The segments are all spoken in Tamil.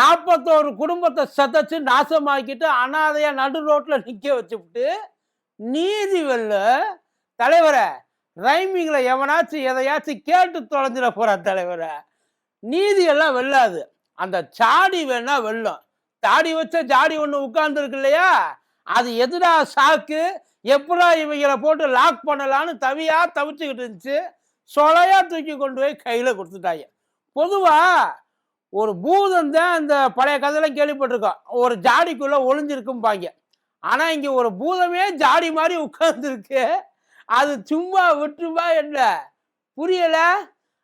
நாற்பத்தோரு குடும்பத்தை சதைச்சு நாசமாக்கிட்டு அனாதையாக நடு ரோட்டில் நிற்க வச்சுவிட்டு நீதி வெல்ல தலைவரை ரைமிங்கில் எவனாச்சும் எதையாச்சும் கேட்டு தொலைஞ்சிட போகிற தலைவரை. நீதி எல்லாம் வெல்லாது. அந்த சாடி வேணா வெல்லும். தாடி வச்ச ஜாடி ஒன்று உட்கார்ந்துருக்கு இல்லையா? அது எதிரா சாக்கு? எப்படா இவங்களை போட்டு லாக் பண்ணலான்னு தவியாக தவிச்சுக்கிட்டு இருந்துச்சு. சொலையாக தூக்கி கொண்டு போய் கையில் கொடுத்துட்டாங்க. பொதுவாக ஒரு பூதம் தான் இந்த பழைய கதையெல்லாம் கேள்விப்பட்டிருக்கோம். ஒரு ஜாடிக்குள்ளே ஒளிஞ்சிருக்கும்பாங்க. ஆனால் இங்கே ஒரு பூதமே ஜாடி மாதிரி உட்கார்ந்துருக்கு. அது சும்மா விட்டுருவா என்ன? புரியலை.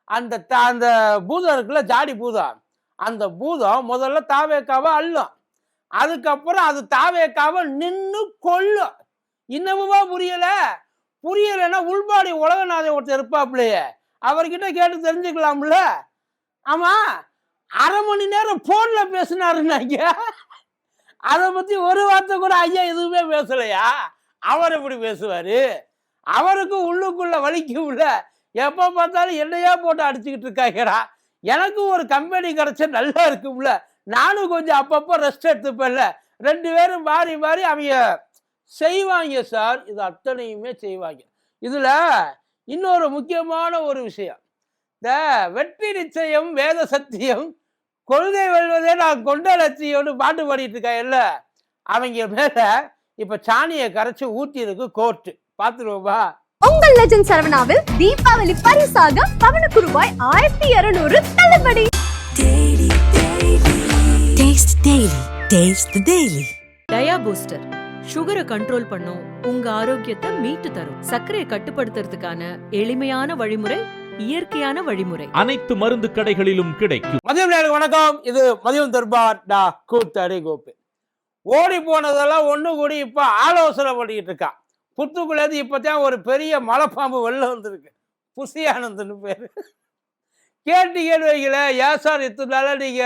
அந்த த- அந்த பூதம் இருக்குல்ல ஜாடி பூதம். அந்த பூதம் முதல்ல தாவேக்காவை அள்ளும். அதுக்கப்புறம் அது தாவேக்காவை நின்று கொல்லும். இன்னமுமா புரியலை. புரியலைன்னா உள்பாடி உலகநாதன் ஒருத்தர் இருப்பாப்லையே. அவர்கிட்ட கேட்டு தெரிஞ்சுக்கலாம்ல. ஆமாம் அரை மணி நேரம் ஃபோனில் பேசினாருன்னாங்க அதை பற்றி ஒரு வார்த்தை கூட ஐயா எதுவுமே பேசலையா? அவர் எப்படி பேசுவார்? அவருக்கு உள்ளுக்குள்ளே வலிக்கும்ல எப்போ பார்த்தாலும் என்னையா போட்டு அடிச்சுக்கிட்டு இருக்காங்கடா. எனக்கு ஒரு கம்பெனி கிடைச்சா நல்லா இருக்கும்ல. நானும் கொஞ்சம் அப்பப்போ ரெஸ்ட் எடுத்துப்பேன்ல. ரெண்டு பேரும் மாறி மாறி அவங்க செய்வாங்க சார். இது அத்தனையுமே செய்வாங்க. இதில் இன்னொரு முக்கியமான ஒரு விஷயம். இந்த வெற்றி நிச்சயம் வேத சத்தியம் கொள்கை வெல்வதே நான் கொண்ட லட்சியம்னு பாட்டு பாடிட்டு இருக்காங்கல்ல அவங்க மேல இப்ப சாணியை கரைச்சு ஊத்தி இருக்கு கோர்ட்டு. பாத்துருவோமா? உங்கள் லெஜண்ட் சரவணாவில் தீபாவளி பரிசாக பவனுக்கு ரூபாய் ஆயிரத்தி இருநூறு தள்ளுபடி. Taste Daily. Taste the Daily. Dia booster சுகரை கண்ட்ரோல் பண்ணும் உங்க ஆரோக்கியத்தை மீட்டு தரும். சர்க்கரையை கட்டுப்படுத்துறதுக்கான எளிமையான வழிமுறை இயற்கையான வழிமுறை. அனைத்து மருந்து கடைகளிலும் கிடைக்கும். மதியம் வணக்கம். இது மதியம் தர்பார் டா கூத்தடி கோப்பு ஓடி போனதெல்லாம் ஒண்ணு கூடி இப்ப ஆலோசனை பண்ணிக்கிட்டு இருக்கான் புத்துக்குள்ளேருந்து இப்பதான் ஒரு பெரிய மலைப்பாம்பு வெளில வந்திருக்கு. புசியானந்தன்னு பேரு. கேட்டு கேள்விகள ஏன் சார் இத்தனால நீங்க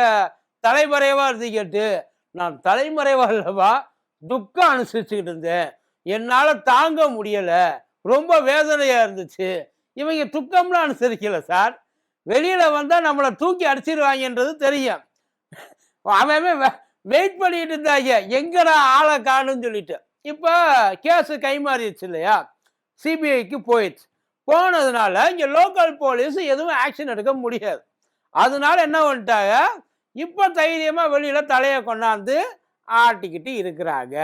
தலைமறைவா இருந்தீங்கட்டு நான் தலைமறைவா இல்லவா துக்கம் அனுசரிச்சுக்கிட்டு இருந்தேன். என்னால தாங்க முடியல. ரொம்ப வேதனையா இருந்துச்சு. இவங்க துக்கம்லாம் அனுசரிக்கல சார். வெளியில் வந்தால் நம்மளை தூக்கி அடிச்சிருவாங்கன்றது தெரியும். அவன் வெயிட் பண்ணிட்டு இருந்தாங்க. எங்கடா ஆளை காணும்னு சொல்லிட்டு. இப்போ கேஸு கைமாறிடுச்சு இல்லையா? சிபிஐக்கு போயிடுச்சு. போனதுனால இங்கே லோக்கல் போலீஸ் எதுவும் ஆக்ஷன் எடுக்க முடியாது. அதனால என்ன பண்ணிட்டாங்க? இப்போ தைரியமாக வெளியில் தலையை கொண்டாந்து ஆட்டிக்கிட்டு இருக்கிறாங்க.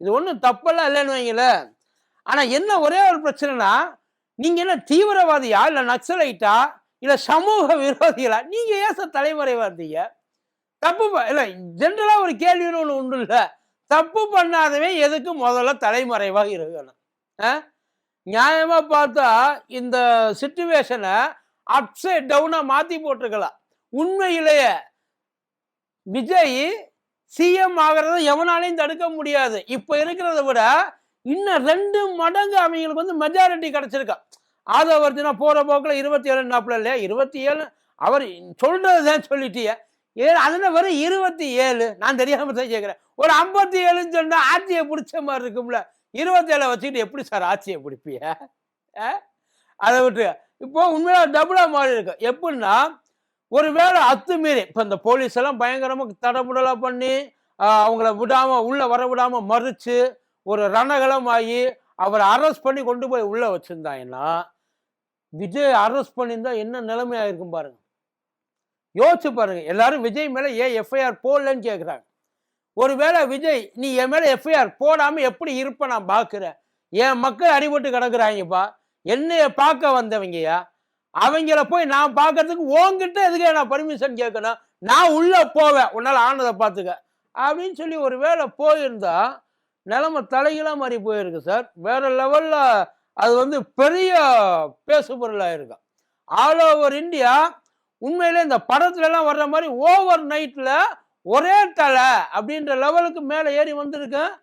இது ஒன்றும் தப்பெல்லாம் இல்லைன்னு வைங்களேன். ஆனால் என்ன ஒரே ஒரு பிரச்சனைனா நீங்க என்ன தீவிரவாதியா? இல்ல நக்சலைட்டா? இல்ல சமூக விரோதிகளா? நீங்க ஏன் சார் தலைமறைவா இருந்தீங்க தப்பு இல்ல ஜென்ரலா ஒரு கேள்வின்னு ஒண்ணு உண்டு இல்ல. தப்பு பண்ணாதவன் எதுக்கு முதல்ல தலைமறைவாக இருக்கணும்? ஆ? நியாயமா பார்த்தா இந்த சுச்சுவேஷனை அப்சைட் டவுனா மாத்தி போட்டிருக்கலாம். உண்மையிலேயே விஜய் சிஎம் ஆகிறத எவனாலையும் தடுக்க முடியாது. இப்ப இருக்கிறத விட இன்னும் ரெண்டு மடங்கு அவங்களுக்கு வந்து மெஜாரிட்டி கிடைச்சிருக்கா. ஆதவர்த்தினா போகிற போக்கில் இருபத்தி ஏழு நாப்பில் இல்லையா? இருபத்தி ஏழு அவர் சொல்றதுதான் சொல்லிட்டிய. ஏழு அதில் வரும் இருபத்தி ஏழு நான் தெரியாமல் தான் கேட்குறேன் ஒரு ஐம்பத்தி ஏழுன்னு சொன்னால் ஆட்சியை பிடிச்ச மாதிரி இருக்கும்ல. இருபத்தி ஏழை வச்சுக்கிட்டு எப்படி சார் ஆட்சியை பிடிப்பிய அதை விட்டு இப்போ உண்மையில டபுளாக மாறி இருக்கு. எப்படின்னா ஒருவேளை அத்துமீறி இப்போ இந்த போலீஸ் எல்லாம் பயங்கரமாக தடபுடலா பண்ணி அவங்கள விடாமல் உள்ளே வர விடாமல் மறிச்சு ஒரு ரணகலமாகி ஆகி அவரை அரெஸ்ட் பண்ணி கொண்டு போய் உள்ளே வச்சுருந்தாங்கன்னா விஜய் அரெஸ்ட் பண்ணியிருந்தா என்ன நிலைமையாக இருக்கும் பாருங்க. யோசிச்சு பாருங்க. எல்லாரும் விஜய் மேலே ஏன் எஃப்ஐஆர் போடலன்னு கேட்குறாங்க ஒருவேளை விஜய் நீ என் மேலே எஃப்ஐஆர் போடாமல் எப்படி இருப்ப நான் பார்க்குறேன் என் மக்கள் அடிபட்டு கிடக்குறாங்கப்பா. என்னைய பார்க்க வந்தவங்கயா? அவங்கள போய் நான் பார்க்கறதுக்கு உங்ககிட்ட எதுக்கு நான் பர்மிஷன் கேட்கணும்? நான் உள்ளே போவேன். உன்னால் ஆனதை பார்த்துக்க. அப்படின்னு சொல்லி ஒரு வேளை போயிருந்தா நிலைமை தலைகளாக மாறி போயிருக்கு சார். வேற லெவலில் அது வந்து பெரிய பேசு பொருளாக இருக்கும் ஆல் ஓவர் இந்தியா உண்மையிலே இந்த படத்துலலாம் வர்ற மாதிரி ஓவர் நைட்டில் ஒரே தலை அப்படின்ற லெவலுக்கு மேலே ஏறி வந்திருக்கேன்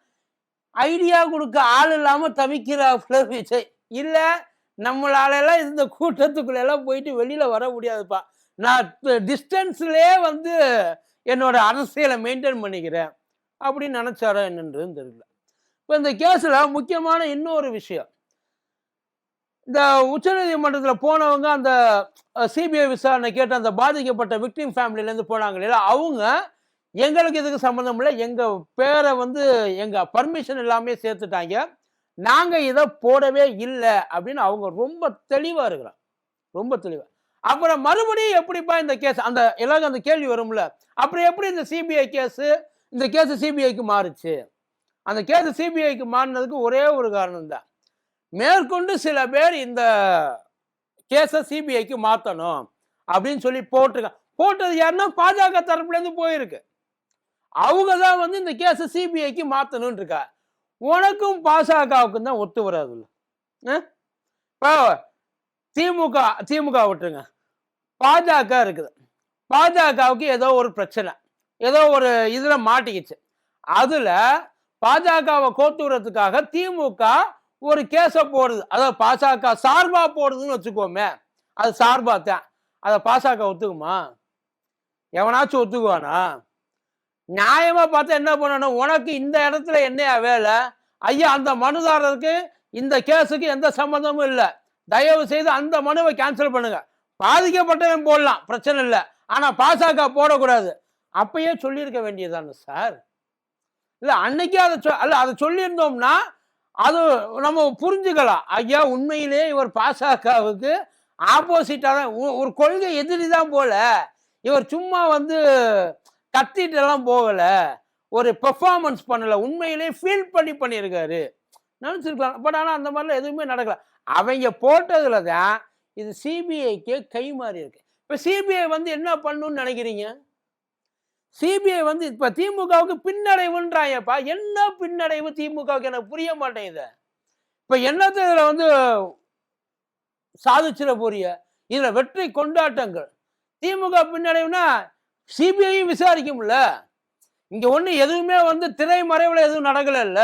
ஐடியா கொடுக்க ஆள் இல்லாமல் தவிக்கிறாப்புல விஜய். இல்லை நம்மளால எல்லாம் இந்த கூட்டத்துக்குள்ளெல்லாம் போயிட்டு வெளியில் வர முடியாதுப்பா. நான் டிஸ்டன்ஸ்லேயே வந்து என்னோட அரசியலை மெயின்டைன் பண்ணிக்கிறேன். அப்படின்னு நினைச்சாரா என்னன்றதுன்னு தெரியல. இப்போ இந்த கேஸில் முக்கியமான இன்னொரு விஷயம். இந்த உச்சநீதிமன்றத்தில் போனவங்க அந்த சிபிஐ விசாரணை கேட்டு அந்த பாதிக்கப்பட்ட விக்டிம் ஃபேமிலியிலேருந்து போனாங்க இல்லையா? அவங்க எங்களுக்கு இதுக்கு சம்மந்தம் இல்லை. எங்கள் பேரை வந்து எங்கள் பர்மிஷன் எல்லாமே சேர்த்துட்டாங்க. நாங்கள் இதை போடவே இல்லை அப்படின்னு அவங்க ரொம்ப தெளிவாக இருக்கிறோம் ரொம்ப தெளிவாக அப்புறம் மறுபடியும் எப்படிப்பா இந்த கேஸ் அந்த எல்லாருக்கும் அந்த கேள்வி வரும்ல. அப்புறம் எப்படி இந்த சிபிஐ கேஸு இந்த கேஸு சிபிஐக்கு மாறுச்சு? அந்த கேஸ் சிபிஐக்கு மாறினதுக்கு ஒரே ஒரு காரணம் தான் மேற்கொண்டு சில பேர் இந்த கேஸை சிபிஐக்கு மாற்றணும் அப்படின்னு சொல்லி போட்டிருக்காங்க போட்டது யாருன்னா பாஜக தரப்புலேருந்து போயிருக்கு. அவங்க தான் வந்து இந்த கேஸை சிபிஐக்கு மாற்றணும்னு இருக்கா உனக்கும் பாஜகவுக்கும் தான் ஒத்து வராதுல்ல. ஆ? இப்போ திமுக திமுக விட்டுருங்க. பாஜக இருக்குது. பாஜகவுக்கு ஏதோ ஒரு பிரச்சனை. ஏதோ ஒரு இதில் மாட்டிக்கிச்சு. அதில் பாஜகவை கோத்துறதுக்காக திமுக ஒரு கேஸை போடுது. அதாவது பாஜக சார்பாக போடுதுன்னு வச்சுக்கோமே. அது சார்பாக தான். அதை பாஜக ஒத்துக்குமா? எவனாச்சும் ஒத்துக்குவானா? நியாயமாக பார்த்தா என்ன பண்ணணும்? உனக்கு இந்த இடத்துல என்னையா வேலை? ஐயா அந்த மனுதாரருக்கு இந்த கேஸுக்கு எந்த சம்மந்தமும் இல்லை. தயவு செய்து அந்த மனுவை கேன்சல் பண்ணுங்க. பாதிக்கப்பட்டவன் போடலாம். பிரச்சனை இல்லை. ஆனால் பாஜக போடக்கூடாது. அப்பயே சொல்லியிருக்க வேண்டியதானே சார்? இல்லை அன்னைக்கே அதை சொ அல்ல அதை சொல்லியிருந்தோம்னா அது நம்ம புரிஞ்சுக்கலாம். ஐயா உண்மையிலே இவர் பாசகவுக்கு ஆப்போசிட்டாக தான் ஒரு கொள்கை எதிரி தான் போல. இவர் சும்மா வந்து கத்திட்டெல்லாம் போகலை. ஒரு பெர்ஃபார்மன்ஸ் பண்ணலை. உண்மையிலே ஃபீல் பண்ணி பண்ணியிருக்காரு. நினச்சிருக்கலாம். பட் ஆனால் அந்த மாதிரிலாம் எதுவுமே நடக்கல. அவங்க போட்டதில் தான் இது சிபிஐக்கே கை மாறி இருக்கு. இப்போ சிபிஐ வந்து என்ன பண்ணுன்னு நினைக்கிறீங்க? சிபிஐ வந்து இப்போ திமுகவுக்கு பின்னடைவுன்றாங்கப்பா என்ன பின்னடைவு திமுகவுக்கு? எனக்கு புரிய மாட்டேங்குது. இப்போ என்னத்தை இதில் வந்து சாதிச்சிட போறிய இதில் வெற்றி கொண்டாட்டங்கள். திமுக பின்னடைவுனா சிபிஐயும் விசாரிக்கும்ல. இங்கே ஒன்று எதுவுமே வந்து திரைமறைவில் எதுவும் நடக்கலைல்ல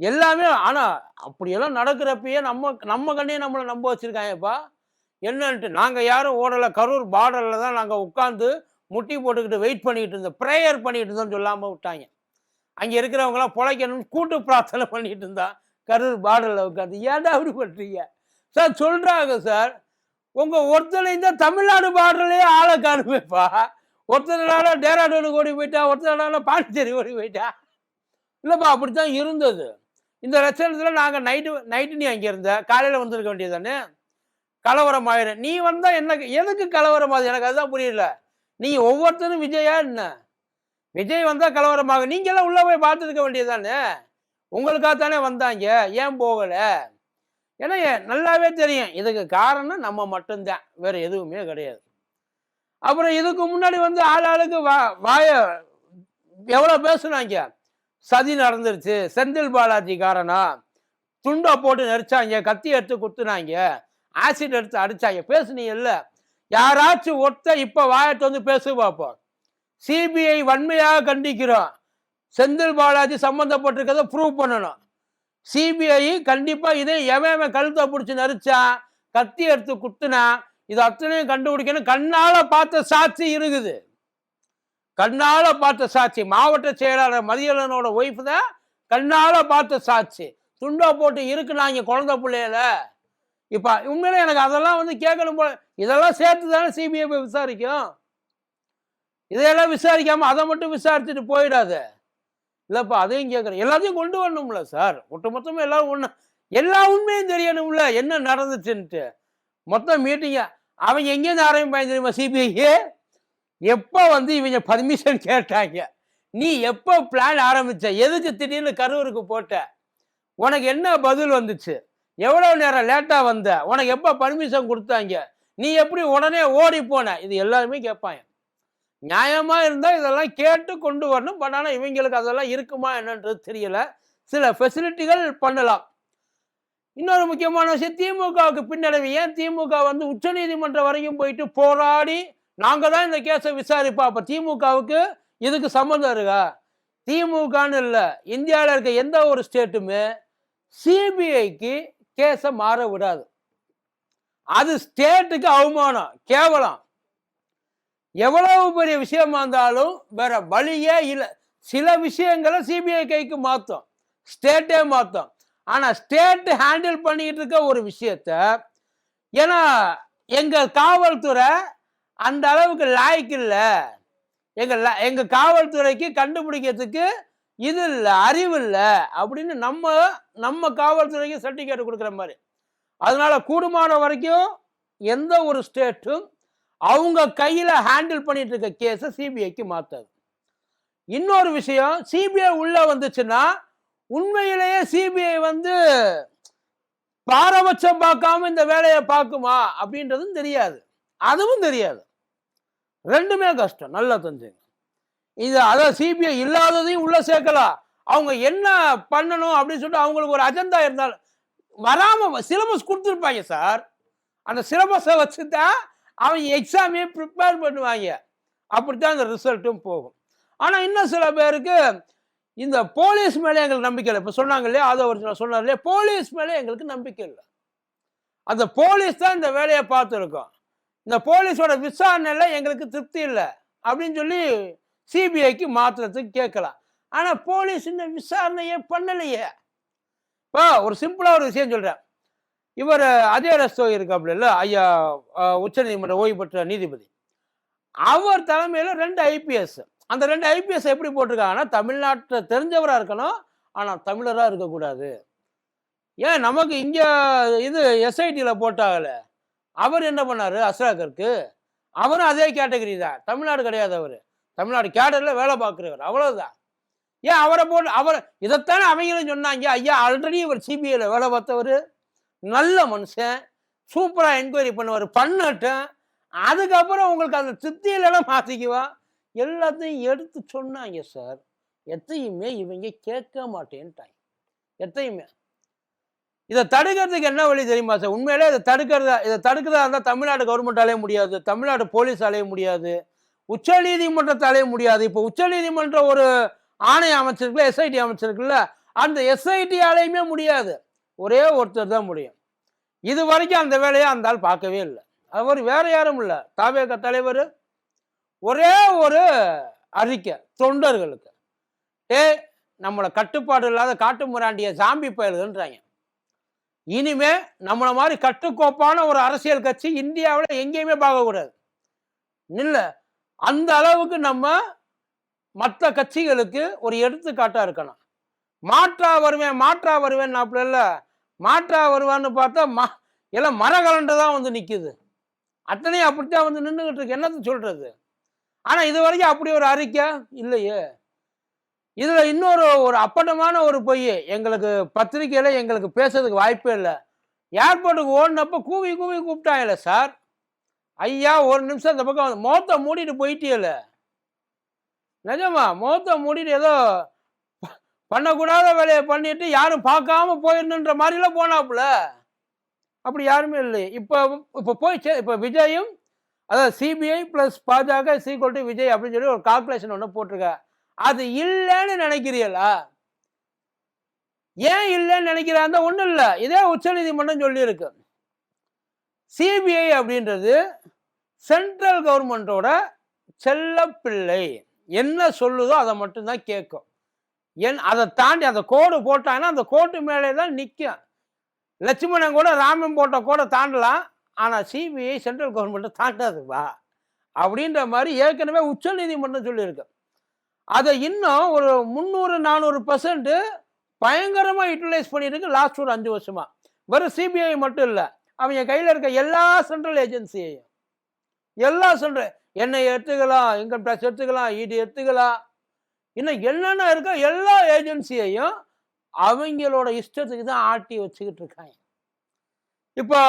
எல்லாமே ஆனால் அப்படியெல்லாம் நடக்கிறப்பயே நம்ம நம்ம கண்ணையே நம்மளை நம்ப வச்சுருக்காங்கப்பா என்னன்ட்டு நாங்கள் யாரும் ஓடலை. கரூர் பார்டரில் தான் நாங்கள் உட்காந்து முட்டி போட்டுக்கிட்டு வெயிட் பண்ணிக்கிட்டு இருந்தோம். ப்ரேயர் பண்ணிக்கிட்டு இருந்தோம்னு சொல்லாமல் விட்டாங்க. அங்கே இருக்கிறவங்களாம் பிழைக்கணும்னு கூட்டு பிரார்த்தனை பண்ணிட்டு இருந்தா. கரூர் பார்டரில் உட்காந்து ஏன்டா அப்படி பண்ணுறீங்க சார் சொல்கிறாங்க சார். உங்கள் ஒருத்தனையும் இந்த தமிழ்நாடு பார்டர்லேயே ஆளை காணுமேப்பா ஒருத்தனால டேராடூனுக்கு ஓடி போயிட்டா ஒருத்தனால பாண்டிச்சேரி ஓடி போயிட்டா. இல்லைப்பா அப்படித்தான் இருந்தது. இந்த லட்சணத்தில் நாங்கள் நைட்டு நைட்டு நீ அங்கே இருந்த. காலையில் வந்திருக்க வேண்டியது தானே கலவரம் ஆயிரும் நீ வந்தால் என்ன எதுக்கு கலவரம் ஆகுது எனக்கு அதுதான் புரியல. நீங்கள் ஒவ்வொருத்தரும் விஜயா என்ன? விஜய் வந்தால் கலவரமாக. நீங்களாம் உள்ளே போய் பார்த்துருக்க வேண்டியது தானே உங்களுக்காக தானே வந்தாங்க. ஏன் போகலை? ஏன்னா நல்லாவே தெரியும். இதுக்கு காரணம் நம்ம மட்டும்தான். வேற எதுவுமே கிடையாது. அப்புறம் இதுக்கு முன்னாடி வந்து ஆள் ஆளுக்கு வா வாய எவ்வளோ பேசுனாங்க? சதி நடந்துருச்சு. செந்தில் பாலாஜி காரணம். துண்டை போட்டு நெரிச்சாங்க. கத்தி எடுத்து குத்துனாங்க. ஆசிட் எடுத்து அடிச்சாங்க. பேசுனீங்கல்ல? யாராச்சும் ஒருத்த இப்போ வாயட்டு வந்து பேசு பார்ப்போம் சிபிஐ வன்மையாக கண்டிக்கிறோம் செந்தில் பாலாஜி சம்மந்தப்பட்டிருக்கிறத ப்ரூவ் பண்ணணும். சிபிஐ கண்டிப்பாக இதை எவன் கழுத்தை பிடிச்சி நரிச்சான் கத்தி எடுத்து குத்துனா இது அத்தனையும் கண்டுபிடிக்கணும். கண்ணால் பார்த்த சாட்சி இருக்குது. கண்ணால் பார்த்த சாட்சி. மாவட்ட செயலாளர் மதியலனோட ஒய்ஃப் தான் கண்ணால் பார்த்த சாட்சி. துண்டா போட்டு இருக்குனாங்க குழந்த பிள்ளையில. இப்போ உண்மையில எனக்கு அதெல்லாம் வந்து கேட்கணும் போல. இதெல்லாம் சேர்த்து தானே சிபிஐ போய் விசாரிக்கும்? இதையெல்லாம் விசாரிக்காம அதை மட்டும் விசாரிச்சுட்டு போயிடாது. இல்லைப்பா அதையும் கேட்குறேன். எல்லாத்தையும் கொண்டு வரணும்ல சார். ஒட்டுமொத்தமாக எல்லாரும் ஒன்று எல்லா உண்மையும் தெரியணும்ல. என்ன நடந்துச்சுன்ட்டு. மொத்தம் மீட்டிங்க அவங்க எங்கேருந்து ஆரம்பிப்பாங்க தெரியுமா சிபிஐ எப்போ வந்து இவங்க பர்மிஷன் கேட்டாங்க? நீ எப்போ பிளான் ஆரம்பித்த எதுக்கு திடீர்னு கரூருக்கு போட்ட? உனக்கு என்ன பதில் வந்துச்சு? எவ்வளோ நேரம் லேட்டாக வந்த? உனக்கு எப்போ பர்மிஷன் கொடுத்தாங்க? நீ எப்படி உடனே ஓடி போன? இது எல்லாருமே கேட்பாங்க. நியாயமாக இருந்தால் இதெல்லாம் கேட்டு கொண்டு வரணும். பட் ஆனால் இவங்களுக்கு அதெல்லாம் இருக்குமா என்னன்றது தெரியல. சில ஃபெசிலிட்டிகள் பண்ணலாம். இன்னொரு முக்கியமான விஷயம் திமுகவுக்கு பின்னடைவு. ஏன் திமுக வந்து உச்சநீதிமன்றம் வரைக்கும் போயிட்டு போராடி நாங்கள் தான் இந்த கேஸை விசாரிப்போம். அப்போ திமுகவுக்கு இதுக்கு சம்மந்தம் இருக்கா? திமுகன்னு இல்லை இந்தியாவில் இருக்க எந்த ஒரு ஸ்டேட்டுமே சிபிஐக்கு கேஸை மாற விடாது. அது ஸ்டேட்டுக்கு அவமானம் கேவலம். எவ்வளவு பெரிய விஷயமா இருந்தாலும் வேற வழியே இல்லை. சில விஷயங்களை சிபிஐ கைக்கு மாற்றும் ஸ்டேட்டே மாற்றும் ஆனால் ஸ்டேட்டு ஹேண்டில் பண்ணிக்கிட்டு இருக்க ஒரு விஷயத்த ஏன்னா எங்கள் காவல்துறை அந்த அளவுக்கு லாய்க்கு இல்லை. எங்கள் ல- காவல்துறைக்கு கண்டுபிடிக்கிறதுக்கு இது இல்லை அறிவு இல்லை அப்படின்னு நம்ம நம்ம காவல்துறைக்கு சர்டிஃபிகேட் கொடுக்குற மாதிரி. அதனால கூடுமான வரைக்கும் எந்த ஒரு ஸ்டேட்டும் அவங்க கையில் ஹேண்டில் பண்ணிட்டு இருக்க கேஸை சிபிஐக்கு மாற்றாது இன்னொரு விஷயம் சிபிஐ உள்ளே வந்துச்சுன்னா உண்மையிலேயே சிபிஐ வந்து பாரபட்சம் பார்க்காம இந்த வேலையை பார்க்குமா அப்படின்றதும் தெரியாது. அதுவும் தெரியாது. ரெண்டுமே கஷ்டம் நல்லா தெரிஞ்சுங்க. இது அதான் சிபிஐ இல்லாததையும் உள்ள சேர்க்கலாம். அவங்க என்ன பண்ணணும் அப்படின்னு சொல்லிட்டு அவங்களுக்கு ஒரு அஜெண்டா இருந்தாலும் வராம சிலபஸ் கொடுத்துருப்பாங்க சார் அந்த சிலபஸை வச்சு தான் அவங்க எக்ஸாமே ப்ரிப்பேர் பண்ணுவாங்க. அப்படித்தான் அந்த ரிசல்ட்டும் போகும். ஆனால் இன்னும் சில பேருக்கு இந்த போலீஸ் மேலே எங்களுக்கு நம்பிக்கை இல்லை. இப்போ சொன்னாங்க இல்லையா அதை ஒரு சொன்னார் இல்லையா போலீஸ் மேலே எங்களுக்கு நம்பிக்கை இல்லை. அந்த போலீஸ் தான் இந்த வேலையை பார்த்துருக்கோம். இந்த போலீஸோட விசாரணையில் எங்களுக்கு திருப்தி இல்லை. அப்படின்னு சொல்லி சிபிஐக்கு மாற்றுறதுக்கு கேட்கலாம். ஆனால் போலீஸ் இன்னும் விசாரணையே பண்ணலையே. இப்போ ஒரு சிம்பிளாக ஒரு விஷயம் சொல்கிறேன் இவர் அஜய் ரஸ்தோ இருக்காப்புல ஐயா உச்சநீதிமன்ற ஓய்வு பெற்ற நீதிபதி. அவர் தலைமையில் ரெண்டு ஐபிஎஸ். அந்த ரெண்டு ஐபிஎஸ் எப்படி போட்டிருக்காங்கன்னா தமிழ்நாட்டில் தெரிஞ்சவராக இருக்கணும் ஆனால் தமிழராக இருக்கக்கூடாது. ஏன்? நமக்கு இங்கே இது எஸ்ஐடியில் போட்டாகல அவர் என்ன பண்ணார்? அஸ்ராகருக்கு அவரும் அதே கேட்டகரி தான். தமிழ்நாடு கிடையாது அவர். தமிழ்நாடு கேடரில் வேலை பார்க்குறவர். அவ்வளோதான் ஏன் அவரை போட்டு அவர் இதைத்தானே அவங்களும் சொன்னாங்க ஐயா ஆல்ரெடி இவர் சிபிஐயில் வேலை பார்த்தவர். நல்ல மனுஷன். சூப்பராக என்கொயரி பண்ணுவார். பண்ணட்டும். அதுக்கப்புறம் உங்களுக்கு அந்த திருப்தியிலலாம் மாற்றிக்குவா எல்லாத்தையும் எடுத்து சொன்னாங்க சார் எத்தையுமே இவங்க கேட்க மாட்டேன்ட்டாங்க. எத்தையுமே. இதை தடுக்கிறதுக்கு என்ன வழி தெரியுமா சார் உண்மையிலே இதை தடுக்கிறதா இதை தடுக்கிறதா இருந்தால் தமிழ்நாடு கவர்மெண்டாலே முடியாது. தமிழ்நாடு போலீஸ் அலைய முடியாது. உச்சநீதிமன்றத்தாலே முடியாது. இப்போ உச்சநீதிமன்ற ஒரு ஆணை அமைச்சிருக்குல்ல எஸ்ஐடி அமைச்சிருக்குல்ல அந்த எஸ்ஐடியாலேயுமே முடியாது. ஒரே ஒருத்தர் தான் முடியும். இது வரைக்கும் அந்த வேலையை அந்த ஆள் பார்க்கவே இல்லை. அவர் வேற யாரும் இல்லை. தாவேக தலைவர் ஒரே ஒரு அறிக்கை தொண்டர்களுக்கு. ஏ நம்மளை கட்டுப்பாடு இல்லாத காட்டு முராண்டிய சாம்பி பயல்கன்றாங்க இனிமே நம்மளை மாதிரி கட்டுக்கோப்பான ஒரு அரசியல் கட்சி இந்தியாவில் எங்கேயுமே பார்க்கக்கூடாது. இல்லை அந்த அளவுக்கு நம்ம மற்ற கட்சிகளுக்கு ஒரு எடுத்துக்காட்டாக இருக்கணும். மாற்றா வருவேன் மாற்றா வருவேன் அப்படி இல்லை. மாற்றா வருவான்னு பார்த்தா மா எல்லாம் மரகலண்டு தான் வந்து நிற்குது அத்தனையும் அப்படித்தான் வந்து நின்றுக்கிட்டு இருக்கு. என்னத்தை சொல்கிறது ஆனால் இது வரைக்கும் அப்படி ஒரு அறிக்கை இல்லையே. இதில் இன்னொரு ஒரு அப்பட்டமான ஒரு பொய் எங்களுக்கு பத்திரிக்கையில் எங்களுக்கு பேசுறதுக்கு வாய்ப்பே இல்லை. ஏர்போர்ட்டுக்கு ஓடினப்போ கூவி கூவி கூப்பிட்டாங்கல்ல சார். ஐயா ஒரு நிமிஷம் அந்த பக்கம் வந்து. மூடிட்டு போயிட்டியல. நிஜமா முகத்தை மூடிட்டு ஏதோ பண்ணக்கூடாத வேலையை பண்ணிட்டு யாரும் பார்க்காம போயிடணுன்ற மாதிரிலாம் போனாப்புல. அப்படி யாருமே இல்லை இப்போ இப்போ போய் இப்போ விஜயும் அதாவது CBI plus Bajaka sequel to Vijay அப்படின்னு சொல்லி ஒரு கால்குலேஷன் ஒன்று போட்டிருக்க. அது இல்லைன்னு நினைக்கிறீங்களா ஏன் இல்லைன்னு நினைக்கிறாங்க? ஒன்றும் இல்லை. இதே உச்சநீதிமன்றம் சொல்லியிருக்கு. சிபிஐ அப்படின்றது சென்ட்ரல் கவர்மெண்ட்டோட செல்லப்பிள்ளை. என்ன சொல்லுதோ அதை மட்டும்தான் கேட்கும். என் அதை தாண்டி அந்த கோடு போட்டாங்கன்னா அந்த கோட்டு மேலே தான் நிற்கும். லட்சுமணன் கூட ராமன் போட்ட கோடை தாண்டலாம். ஆனால் சிபிஐ சென்ட்ரல் கவர்மெண்ட்டை தாண்டாதுப்பா அப்படின்ற மாதிரி ஏற்கனவே உச்சநீதிமன்றம் சொல்லியிருக்கு. அதை இன்னும் ஒரு முந்நூறு நானூறு பர்சன்ட்டு பயங்கரமாக யூட்டிலைஸ் பண்ணியிருக்கு லாஸ்ட் ஒரு அஞ்சு வருஷமாக வெறும் சிபிஐ மட்டும் இல்லை. அவங்க கையில் இருக்க எல்லா சென்ட்ரல் ஏஜென்சியையும் எல்லா சென்ட்ரல் என்னை எடுத்துக்கலாம் இன்கம் டேக்ஸ் எடுத்துக்கலாம் இடி எடுத்துக்கலாம். இன்னும் என்னென்ன இருக்கோ எல்லா ஏஜென்சியையும் அவங்களோட இஷ்டத்துக்கு தான் ஆட்டி வச்சுக்கிட்டு இருக்காங்க. இப்போ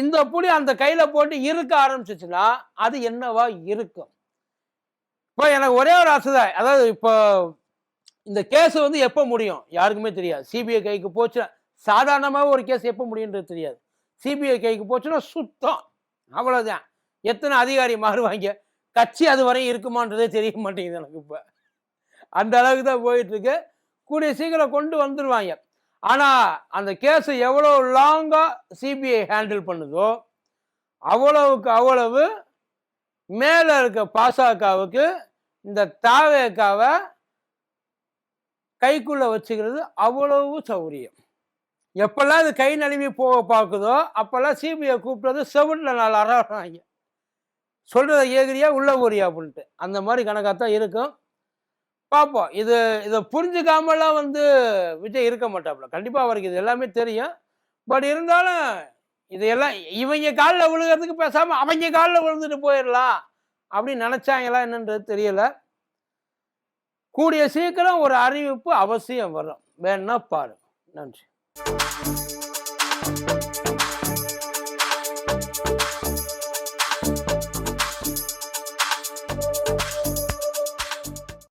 இந்த புலி அந்த கையில் போட்டு இருக்க ஆரம்பிச்சிச்சுன்னா அது என்னவா இருக்கும்? இப்போ எனக்கு ஒரே ஒரு ஆசை தான் அதாவது இப்போ இந்த கேஸ் வந்து எப்போ முடியும்? யாருக்குமே தெரியாது. சிபிஐ கைக்கு போச்சுன்னா சாதாரணமாக ஒரு கேஸ் எப்போ முடியுன்றது தெரியாது. சிபிஐ கைக்கு போச்சுன்னா சுத்தம். அவ்வளோதான் எத்தனை அதிகாரி மாறுவாங்க? கட்சி அது வரையும் இருக்குமான்றதே தெரிய மாட்டேங்குது எனக்கு இப்போ. அந்த அளவுக்கு தான் போயிட்டுருக்கு. கூடிய சீக்கிரம் கொண்டு வந்துடுவாங்க ஆனால் அந்த கேஸை எவ்வளோ லாங்காக சிபிஐ ஹேண்டில் பண்ணுதோ அவ்வளவுக்கு அவ்வளவு மேலே இருக்க பாசகவுக்கு இந்த தாவேக்காவை கைக்குள்ளே வச்சுக்கிறது அவ்வளவு சௌரியம். எப்பெல்லாம் இது கை நழுவி போக பார்க்குதோ அப்போல்லாம் சிபிஐ கூப்பிட்டது செவனில் நாலு அறாங்க சொல்கிறத ஏகிரியா உள்ள ஊரியா அப்படின்ட்டு. அந்த மாதிரி கணக்காக தான் இருக்கும். பார்ப்போம். இது இதை புரிஞ்சுக்காமலாம் வந்து விஜய் இருக்க மாட்டாப்புல. கண்டிப்பாக அவருக்கு இது எல்லாமே தெரியும். பட் இருந்தாலும் இதையெல்லாம் இவங்க காலில் விழுகிறதுக்கு பேசாமல் அவங்க காலில் விழுந்துட்டு போயிடலாம் அப்படின்னு நினச்சாங்களா என்னன்றது தெரியலை. கூடிய சீக்கிரம் ஒரு அறிவிப்பு அவசியம் வரும். வேணா பாரு நன்றி. Música